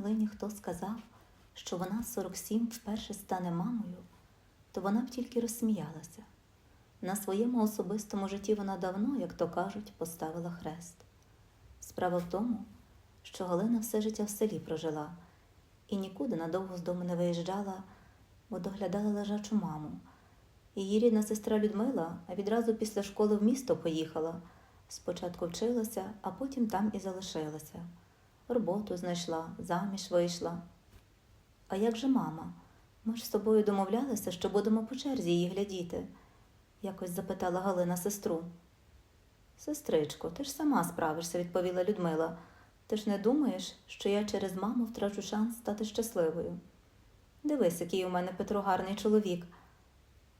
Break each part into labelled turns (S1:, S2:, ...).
S1: Галині хто сказав, що вона 47 вперше стане мамою, то вона б тільки розсміялася. На своєму особистому житті вона давно, як то кажуть, поставила хрест. Справа в тому, що Галина все життя в селі прожила і нікуди надовго з дому не виїжджала, бо доглядала лежачу маму. Її рідна сестра Людмила відразу після школи в місто поїхала. Спочатку вчилася, а потім там і залишилася. Роботу знайшла, заміж вийшла. А як же мама? Ми ж з тобою домовлялися, що будемо по черзі її глядіти, якось запитала Галина сестру. Сестричко, ти ж сама справишся, відповіла Людмила. Ти ж не думаєш, що я через маму втрачу шанс стати щасливою? Дивись, який у мене Петро гарний чоловік.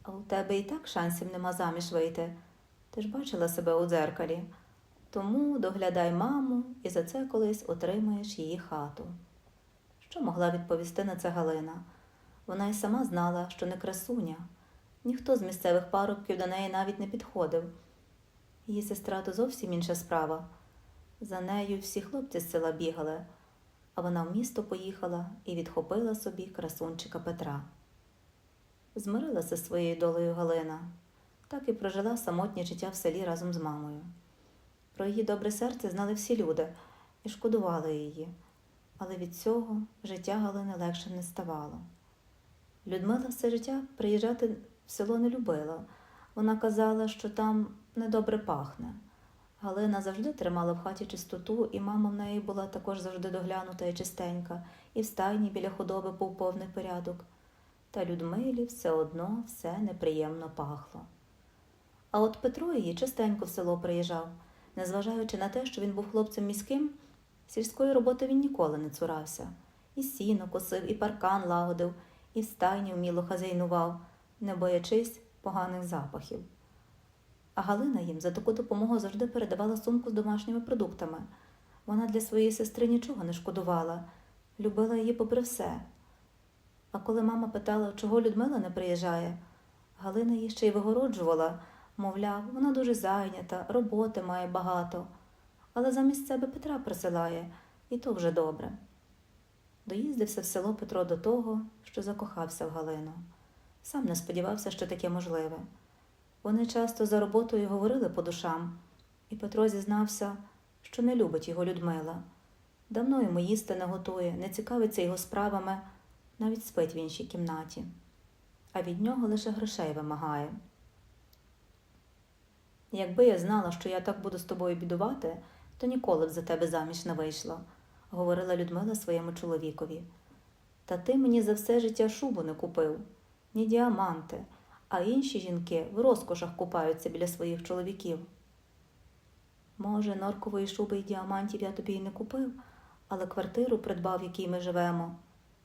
S1: А у тебе і так шансів нема заміж вийти. Ти ж бачила себе у дзеркалі. Тому доглядай маму і за це колись отримаєш її хату. Що могла відповісти на це Галина? Вона й сама знала, що не красуня. Ніхто з місцевих парубків до неї навіть не підходив. Її сестра то зовсім інша справа. За нею всі хлопці з села бігали, а вона в місто поїхала і відхопила собі красунчика Петра. Змирилася своєю долею Галина, так і прожила самотнє життя в селі разом з мамою. Про її добре серце знали всі люди і шкодували її, але від цього життя Галини легше не ставало. Людмила все життя приїжджати в село не любила. Вона казала, що там недобре пахне. Галина завжди тримала в хаті чистоту, і мама в неї була також завжди доглянута і чистенька, і в стайні біля худоби був повний порядок. Та Людмилі все одно все неприємно пахло. А от Петро її частенько в село приїжджав, незважаючи на те, що він був хлопцем міським, сільської роботи він ніколи не цурався. І сіно косив, і паркан лагодив, і в стайні вміло хазяйнував, не боячись поганих запахів. А Галина їм за таку допомогу завжди передавала сумку з домашніми продуктами. Вона для своєї сестри нічого не шкодувала, любила її попри все. А коли мама питала, чого Людмила не приїжджає, Галина її ще й вигороджувала, мовляв, вона дуже зайнята, роботи має багато, але замість себе Петра присилає, і то вже добре. Доїздився в село Петро до того, що закохався в Галину. Сам не сподівався, що таке можливе. Вони часто за роботою говорили по душам, і Петро зізнався, що не любить його Людмила. Давно йому їсти не готує, не цікавиться його справами, навіть спить в іншій кімнаті, а від нього лише грошей вимагає. Якби я знала, що я так буду з тобою бідувати, то ніколи б за тебе заміж не вийшла, говорила Людмила своєму чоловікові. Та ти мені за все життя шубу не купив, ні діаманти, а інші жінки в розкошах купаються біля своїх чоловіків. Може, норкової шуби і діамантів я тобі й не купив, але квартиру придбав, в якій ми живемо.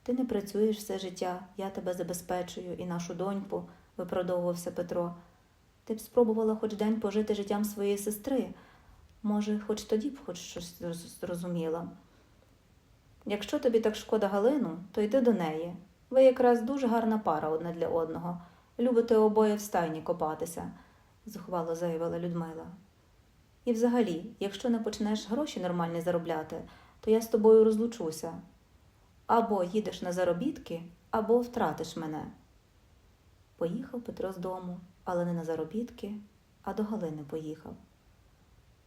S1: Ти не працюєш все життя, я тебе забезпечую і нашу доньку, виправдовувався Петро. Ти б спробувала хоч день пожити життям своєї сестри. Може, хоч тоді б хоч щось зрозуміла. Якщо тобі так шкода Галину, то йди до неї. Ви якраз дуже гарна пара одне для одного. Любите обоє в стайні копатися, зухвало заявила Людмила. І взагалі, якщо не почнеш гроші нормальні заробляти, то я з тобою розлучуся. Або їдеш на заробітки, або втратиш мене. Поїхав Петро з дому, але не на заробітки, а до Галини поїхав.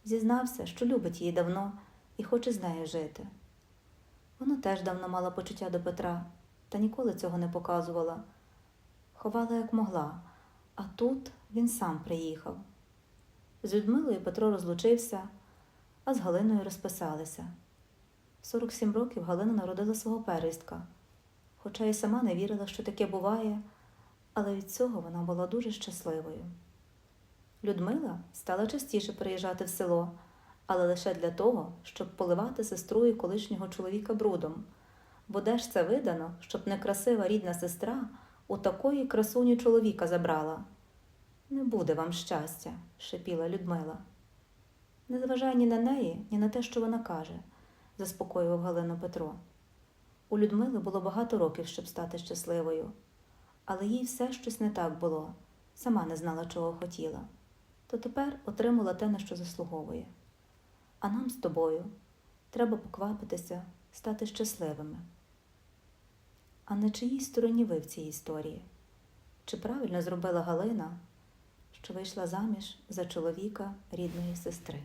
S1: Зізнався, що любить її давно і хоче з нею жити. Вона теж давно мала почуття до Петра, та ніколи цього не показувала. Ховала, як могла, а тут він сам приїхав. З Людмилою Петро розлучився, а з Галиною розписалися. В 47 років Галина народила свого первістка, хоча й сама не вірила, що таке буває, але від цього вона була дуже щасливою. Людмила стала частіше приїжджати в село, але лише для того, щоб поливати сестрою колишнього чоловіка брудом, бо де ж це видано, щоб некрасива рідна сестра у такої красуні чоловіка забрала. Не буде вам щастя, шепіла Людмила. Не зважай ні на неї, ні на те, що вона каже, заспокоював Галину Петро. У Людмили було багато років, щоб стати щасливою, але їй все щось не так було, сама не знала, чого хотіла, то тепер отримала те, на що заслуговує. А нам з тобою треба поквапитися, стати щасливими. А на чиїй стороні ви в цій історії? Чи правильно зробила Галина, що вийшла заміж за чоловіка рідної сестри?